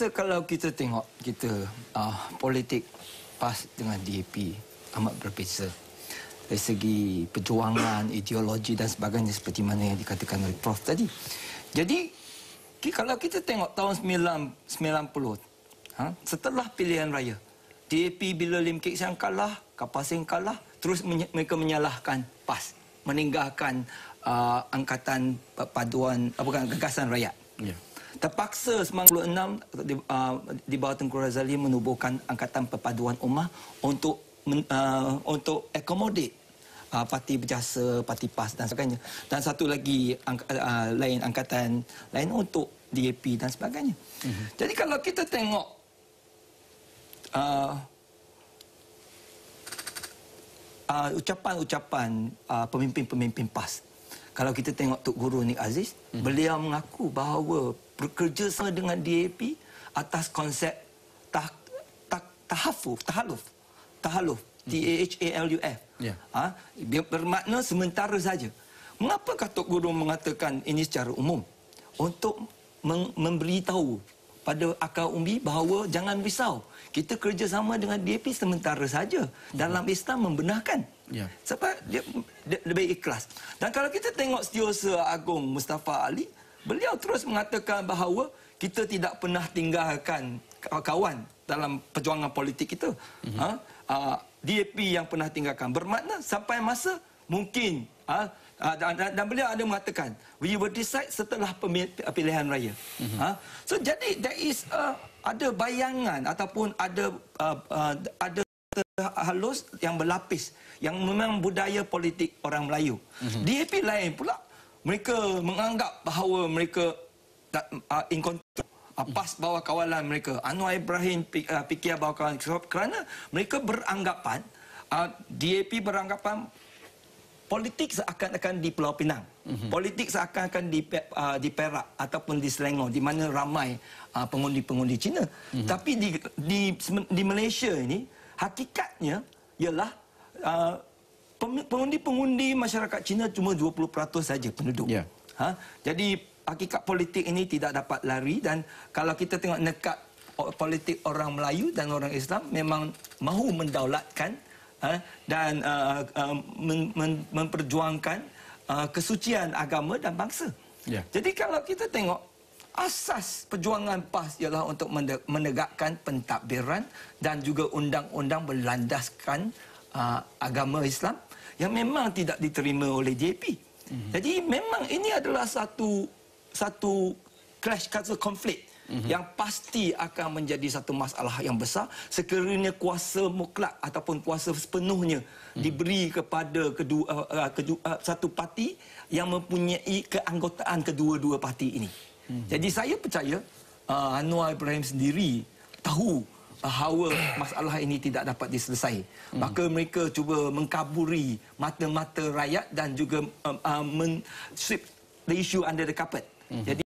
rasa kalau kita tengok kita uh, politik PAS dengan DAP amat berbeza dari segi perjuangan, ideologi dan sebagainya seperti mana yang dikatakan oleh Prof tadi. Jadi kalau kita tengok tahun 90 ha, setelah pilihan raya DAP bila Lim Kek Siang kalah, Kapal Sing kalah, terus mereka menyalahkan PAS, meninggalkan uh, angkatan paduan apa kan gagasan rakyat. Yeah. Terpaksa 96 di, uh, di bawah Tengku Razali menubuhkan angkatan perpaduan ummah untuk men, uh, untuk accommodate uh, parti berjasa, parti PAS dan sebagainya. Dan satu lagi ang, uh, lain angkatan lain untuk DAP dan sebagainya. Mm-hmm. Jadi kalau kita tengok uh, uh, ucapan-ucapan uh, pemimpin-pemimpin PAS kalau kita tengok Tok Guru Nik Aziz, hmm. beliau mengaku bahawa bekerja sama dengan DAP atas konsep tah, tah, tahafuf, tahaluf, tahaluf, hmm. T-A-H-A-L-U-F. Yeah. Ha? bermakna sementara saja. Mengapa Tok Guru mengatakan ini secara umum? Untuk memberitahu pada akal umbi bahawa jangan risau. Kita kerjasama dengan DAP sementara saja. Dalam hmm. Islam membenarkan. Ya. Sebab dia, dia lebih ikhlas. Dan kalau kita tengok Setiausaha Agung Mustafa Ali, beliau terus mengatakan bahawa kita tidak pernah tinggalkan kawan dalam perjuangan politik kita. Mm-hmm. Ha? Uh, DAP yang pernah tinggalkan. Bermakna sampai masa mungkin ha? uh, dan, dan beliau ada mengatakan we will decide setelah pilihan raya. Mm-hmm. Ha? So jadi there is uh, ada bayangan ataupun ada uh, uh, ada halus yang berlapis yang memang budaya politik orang Melayu. Mm-hmm. DAP lain pula mereka menganggap bahawa mereka tak uh, in control uh, PAS bawah kawalan mereka Anwar Ibrahim uh, fikir bawah kawalan kerana mereka beranggapan uh, DAP beranggapan politik seakan-akan di Pulau Pinang. Mm-hmm. Politik seakan-akan di uh, di Perak ataupun di Selangor di mana ramai uh, pengundi-pengundi Cina. Mm-hmm. Tapi di di di Malaysia ini hakikatnya ialah uh, pengundi-pengundi masyarakat Cina cuma 20% saja penduduk. Yeah. Ha? Jadi hakikat politik ini tidak dapat lari dan kalau kita tengok nekat politik orang Melayu dan orang Islam memang mahu mendaulatkan ha? dan uh, uh, men, men, memperjuangkan uh, kesucian agama dan bangsa. Yeah. Jadi kalau kita tengok asas perjuangan PAS ialah untuk menegakkan pentadbiran dan juga undang-undang berlandaskan uh, agama Islam yang memang tidak diterima oleh JP. Mm-hmm. Jadi memang ini adalah satu satu clash satu konflik mm-hmm. yang pasti akan menjadi satu masalah yang besar sekiranya kuasa mutlak ataupun kuasa sepenuhnya mm-hmm. diberi kepada kedua, uh, kedua uh, satu parti yang mempunyai keanggotaan kedua-dua parti ini. Hmm. Jadi saya percaya uh, Anwar Ibrahim sendiri tahu bahawa masalah ini tidak dapat diselesaikan. Hmm. Maka mereka cuba mengkaburi mata-mata rakyat dan juga uh, uh, men sweep the issue under the carpet. Hmm. Jadi